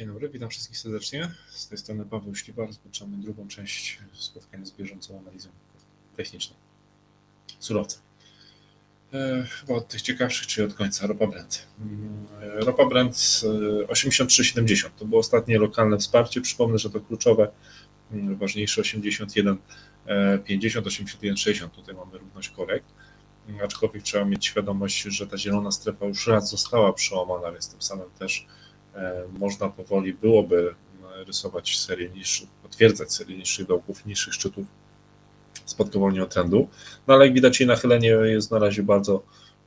Dzień dobry, witam wszystkich serdecznie. Z tej strony Paweł Śliwa. Rozpoczynamy drugą część spotkania z bieżącą analizą techniczną. Surowce. E, chyba od tych ciekawszych, czyli od końca. Ropa Brent. E, Ropa Brent e, 83,70 to było ostatnie lokalne wsparcie. Przypomnę, że to kluczowe, mm, ważniejsze 81,50, 81,60. Tutaj mamy równość korekt. Aczkolwiek trzeba mieć świadomość, że ta zielona strefa już raz została przełamana, więc tym samym też E, można powoli byłoby rysować serię niższych, potwierdzać serię niższych dołków, niższych szczytów spadkowolnie od trendu. No ale jak widać jej nachylenie jest na razie bardzo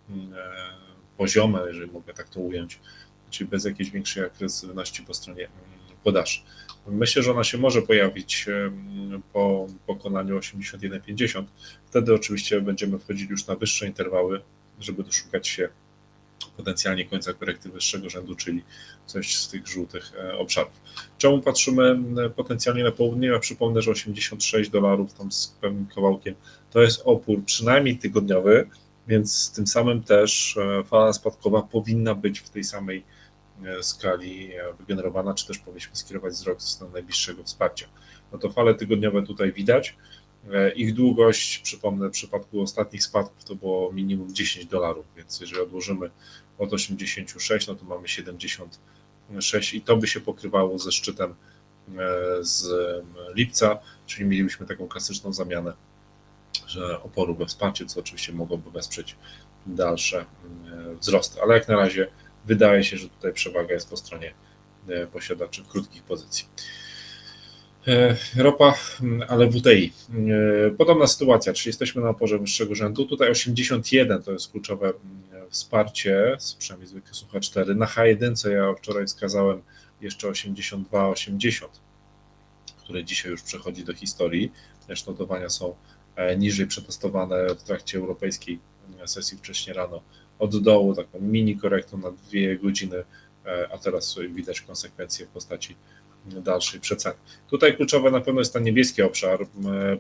mm, e, poziome, jeżeli mogę tak to ująć, czyli bez jakiejś większej agresywności po stronie mm, podaży. Myślę, że ona się może pojawić mm, po pokonaniu 81,50. Wtedy oczywiście będziemy wchodzili już na wyższe interwały, żeby doszukać się potencjalnie końca korekty wyższego rzędu, czyli coś z tych żółtych e, obszarów. Czemu patrzymy potencjalnie na południe? Ja przypomnę, że 86 dolarów tam z pewnym kawałkiem to jest opór przynajmniej tygodniowy, więc tym samym też e, fala spadkowa powinna być w tej samej e, skali wygenerowana, czy też powinniśmy skierować wzrok w stronę najbliższego wsparcia. No to fale tygodniowe tutaj widać. Ich długość, przypomnę, w przypadku ostatnich spadków to było minimum 10 dolarów, więc jeżeli odłożymy od 86, no to mamy 76 i to by się pokrywało ze szczytem e, z lipca, czyli mielibyśmy taką klasyczną zamianę że oporu we wsparcie, co oczywiście mogłoby wesprzeć dalsze e, wzrosty. Ale jak na razie wydaje się, że tutaj przewaga jest po stronie e, posiadaczy krótkich pozycji. Ropa, ale WTI. Podobna sytuacja, czyli jesteśmy na oporze wyższego rzędu. Tutaj 81 to jest kluczowe wsparcie, przynajmniej z wykresu H4. Na H1 ja wczoraj wskazałem jeszcze 82,80, które dzisiaj już przechodzi do historii. Też notowania są e, niżej przetestowane w trakcie europejskiej sesji wcześniej rano od dołu, taką mini korektą na dwie godziny, e, a teraz widać konsekwencje w postaci dalszej przeceny. Tutaj kluczowe na pewno jest ten niebieski obszar,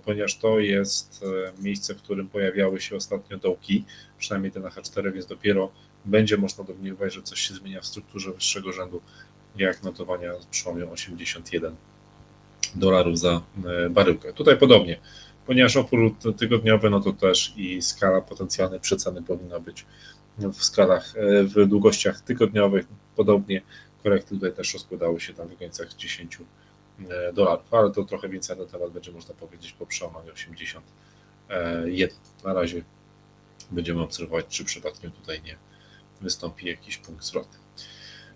ponieważ to jest e, miejsce, w którym pojawiały się ostatnio dołki, przynajmniej ten H4, więc dopiero będzie można domniemywać, że coś się zmienia w strukturze wyższego rzędu, jak notowania przełomem 81 dolarów za e, baryłkę. Tutaj podobnie, ponieważ opór tygodniowy, no to też i skala potencjalnej przeceny powinna być w skalach, e, w długościach tygodniowych, podobnie korekty tutaj też rozkładały się tam w granicach 10 e, dolarów, ale to trochę więcej na temat będzie można powiedzieć po przełamaniu 81. Na razie będziemy obserwować, czy przypadkiem tutaj nie wystąpi jakiś punkt zwrotny.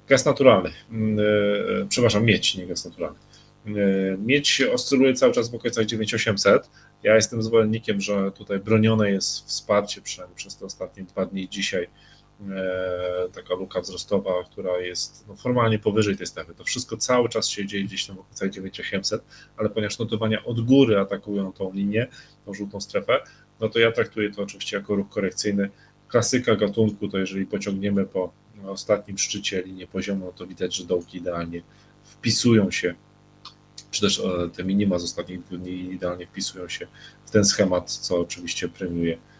Gaz naturalny, mm, e, przepraszam, miedź, nie gaz naturalny. E, miedź oscyluje cały czas w okolicach 9800. Ja jestem zwolennikiem, że tutaj bronione jest wsparcie przynajmniej przez te ostatnie dwa dni dzisiaj E, taka luka wzrostowa, która jest no, formalnie powyżej tej strefy. To wszystko cały czas się dzieje gdzieś tam w okolicach 9800, ale ponieważ notowania od góry atakują tą linię, tą żółtą strefę, no to ja traktuję to oczywiście jako ruch korekcyjny. Klasyka gatunku to jeżeli pociągniemy po ostatnim szczycie linię poziomą, no to widać, że dołki idealnie wpisują się, czy też e, te minima z ostatnich dni idealnie wpisują się w ten schemat, co oczywiście premiuje E,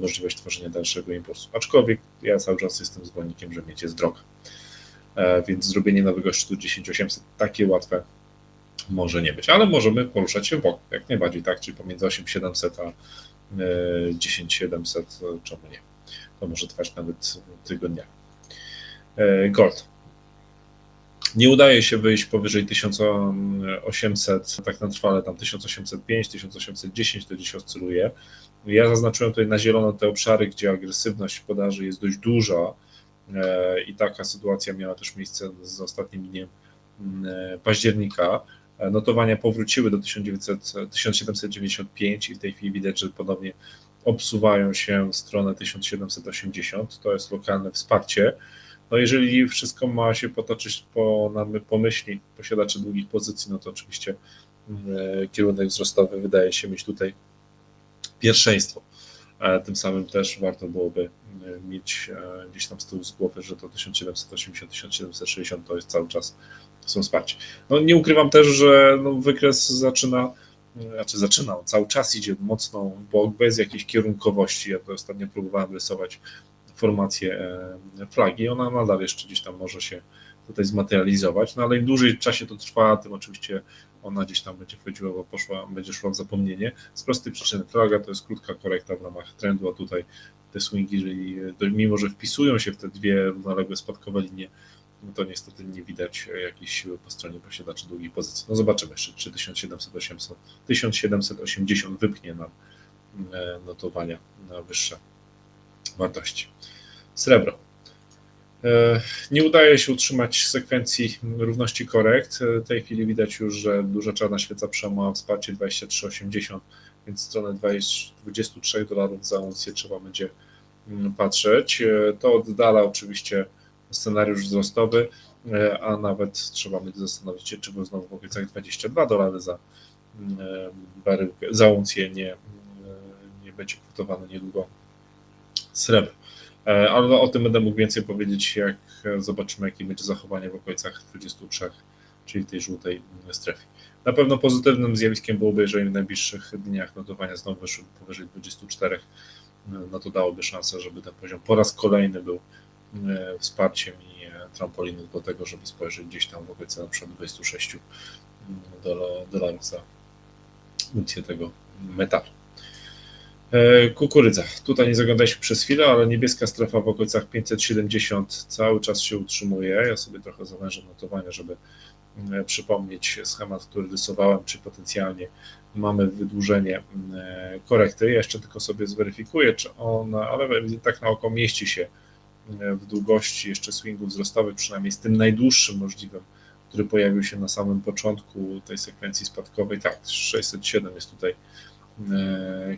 możliwość tworzenia dalszego impulsu. Aczkolwiek ja cały czas jestem zwolennikiem, że mieć jest droga. E, więc zrobienie nowego szczytu 10800 takie łatwe może nie być, ale możemy poruszać się w bok, jak najbardziej, tak, czyli pomiędzy 8700 a 10700, e, czemu nie? To może trwać nawet tygodniami. Gold. Nie udaje się wyjść powyżej 1800, tak na trwale tam 1805, 1810 to gdzieś oscyluje. Ja zaznaczyłem tutaj na zielono te obszary, gdzie agresywność podaży jest dość duża e, i taka sytuacja miała też miejsce z ostatnim dniem e, października. Notowania powróciły do 1900, 1795 i w tej chwili widać, że ponownie obsuwają się w stronę 1780. To jest lokalne wsparcie. No jeżeli wszystko ma się potoczyć po, pomyśli posiadaczy długich pozycji, no to oczywiście mm, kierunek wzrostowy wydaje się mieć tutaj pierwszeństwo. Tym samym też warto byłoby e, mieć e, gdzieś tam z tyłu z głowy, że to 1780-1760 to jest cały czas są wsparcie. No nie ukrywam też, że no, wykres zaczyna, e, znaczy zaczyna, cały czas idzie mocno w bok, bez jakiejś kierunkowości. Ja to ostatnio próbowałem rysować formację flagi, ona nadal jeszcze gdzieś tam może się tutaj zmaterializować, no ale im dłużej czasie to trwa, tym oczywiście ona gdzieś tam będzie wchodziła, bo poszła, będzie szła w zapomnienie. Z prostej przyczyny flaga to jest krótka korekta w ramach trendu, a tutaj te swingi, jeżeli, mimo że wpisują się w te dwie równoległe spadkowe linie, no to niestety nie widać jakiejś siły po stronie posiadaczy długich pozycji. No zobaczymy jeszcze, czy 1780, 1780 wypchnie nam e, notowania na wyższe wartości. Srebro. E, Nie udaje się utrzymać sekwencji równości korekt. E, W tej chwili widać już, że duża czarna świeca przełamała wsparcie 23,80, więc stronę 20 23 dolarów za uncję trzeba będzie mm, patrzeć. E, To oddala oczywiście scenariusz wzrostowy, a nawet trzeba będzie zastanowić się, czy był znowu w okolicach 22 dolary za mm, baryłkę, za uncję nie, nie będzie kwotowane niedługo srebro. E, Ale o tym będę mógł więcej powiedzieć, jak e, zobaczymy, jakie będzie zachowanie w okolicach 23, czyli tej żółtej mm, strefy. Na pewno pozytywnym zjawiskiem byłoby, jeżeli w najbliższych dniach notowania znowu wyszły powyżej 24, no to dałoby szansę, żeby ten poziom po raz kolejny był e, wsparciem i trampoliną do tego, żeby spojrzeć gdzieś tam w okolicy na przykład 26 dola- dolarów za uncję tego metalu. E, Kukurydza. Tutaj nie zaglądaliśmy przez chwilę, ale niebieska strefa w okolicach 570 cały czas się utrzymuje. Ja sobie trochę zawężę notowania, żeby mm, przypomnieć schemat, który rysowałem, czy potencjalnie mamy wydłużenie mm, korekty. Ja jeszcze tylko sobie zweryfikuję, czy ona, ale tak na oko mieści się w długości jeszcze swingów wzrostowych, przynajmniej z tym najdłuższym możliwym, który pojawił się na samym początku tej sekwencji spadkowej. Tak, 607 jest tutaj e,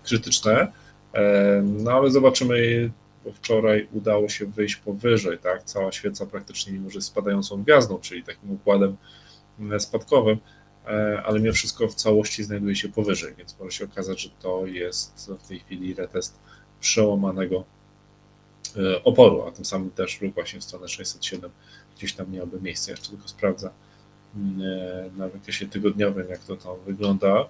krytyczne. E, No ale zobaczymy, bo wczoraj udało się wyjść powyżej, tak? Cała świeca praktycznie że jest spadającą gwiazdą, czyli takim układem mm, spadkowym, e, ale mimo wszystko w całości znajduje się powyżej, więc może się okazać, że to jest w tej chwili retest przełamanego e, oporu, a tym samym też ruch właśnie w stronę 607 gdzieś tam miałby miejsce. Jeszcze tylko sprawdzę mm, e, na wykresie tygodniowym, jak to tam wygląda.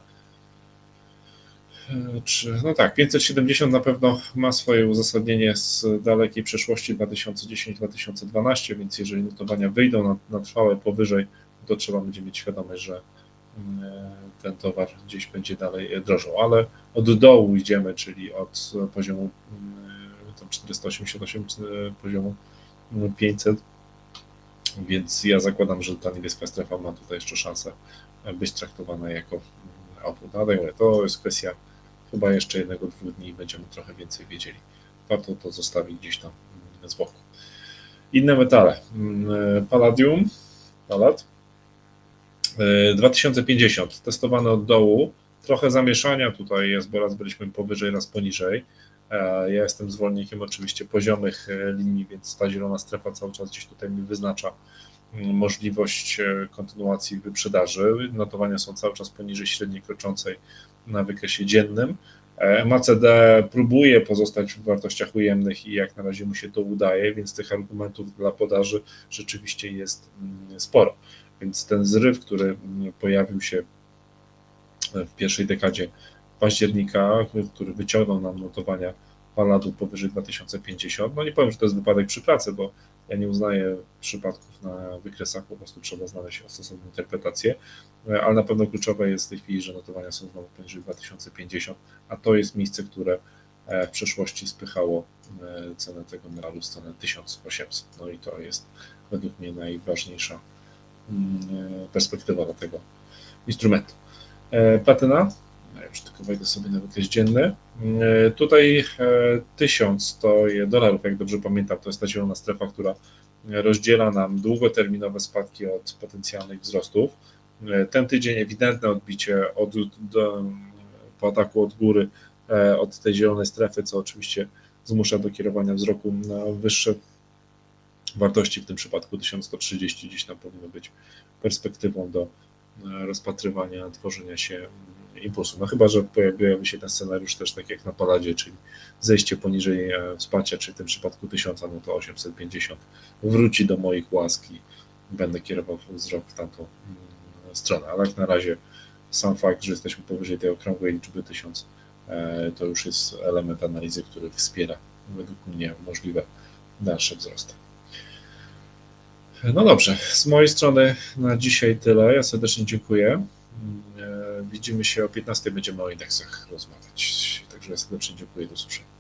E, Czy, no tak, 570 na pewno ma swoje uzasadnienie z dalekiej przeszłości 2010-2012, więc jeżeli notowania wyjdą na, na trwałe powyżej, to trzeba będzie mieć świadomość, że mm, ten towar gdzieś będzie dalej e, drożał, ale od dołu idziemy, czyli od poziomu mm, tam 488 e, poziomu mm, 500, więc ja zakładam, że ta niebieska strefa ma tutaj jeszcze szansę być traktowana jako mm, opór. No, ale to jest kwestia chyba jeszcze jednego, dwóch dni będziemy trochę więcej wiedzieli. Warto to zostawić gdzieś tam mm, z boku. Inne metale. Mm, Palladium, palad. E, 2050, testowane od dołu. Trochę zamieszania tutaj jest, bo raz byliśmy powyżej, raz poniżej. E, Ja jestem zwolennikiem oczywiście poziomych e, linii, więc ta zielona strefa cały czas gdzieś tutaj mi wyznacza możliwość e, kontynuacji wyprzedaży. Notowania są cały czas poniżej średniej kroczącej na wykresie dziennym. E, MACD próbuje pozostać w wartościach ujemnych i jak na razie mu się to udaje, więc tych argumentów dla podaży rzeczywiście jest mm, sporo. Więc ten zryw, który mm, pojawił się w pierwszej dekadzie października, który wyciągnął nam notowania Palladu powyżej 2050, no nie powiem, że to jest wypadek przy pracy, bo ja nie uznaję przypadków na wykresach, po prostu trzeba znaleźć stosowną interpretację, E, ale na pewno kluczowe jest w tej chwili, że notowania są znowu poniżej 2050, a to jest miejsce, które e, w przeszłości spychało e, cenę tego metalu w stronę 1800. No i to jest według mnie najważniejsza mm, perspektywa dla tego instrumentu. Platyna, wejdę sobie na wykres dzienny. E, Tutaj e, 1000 to jest dolarów, jak dobrze pamiętam, to jest ta zielona strefa, która rozdziela nam długoterminowe spadki od potencjalnych wzrostów. E, Ten tydzień ewidentne odbicie od, do, po ataku od góry e, od tej zielonej strefy, co oczywiście zmusza do kierowania wzroku na wyższe wartości, w tym przypadku 1130 gdzieś tam powinno być perspektywą do e, rozpatrywania, tworzenia się impulsu. No chyba, że pojawiłby się ten scenariusz też tak jak na Paladzie, czyli zejście poniżej e, wsparcia, czyli w tym przypadku 1000, no to 850 wróci do moich łask i będę kierował wzrok w tamtą mm, stronę. Ale jak na razie sam fakt, że jesteśmy powyżej tej okrągłej liczby 1000, e, to już jest element analizy, który wspiera według mnie możliwe dalsze wzrosty. No dobrze, z mojej strony na dzisiaj tyle. Ja serdecznie dziękuję. E, Widzimy się o 15. Będziemy o indeksach rozmawiać. Także serdecznie dziękuję. Do usłyszenia.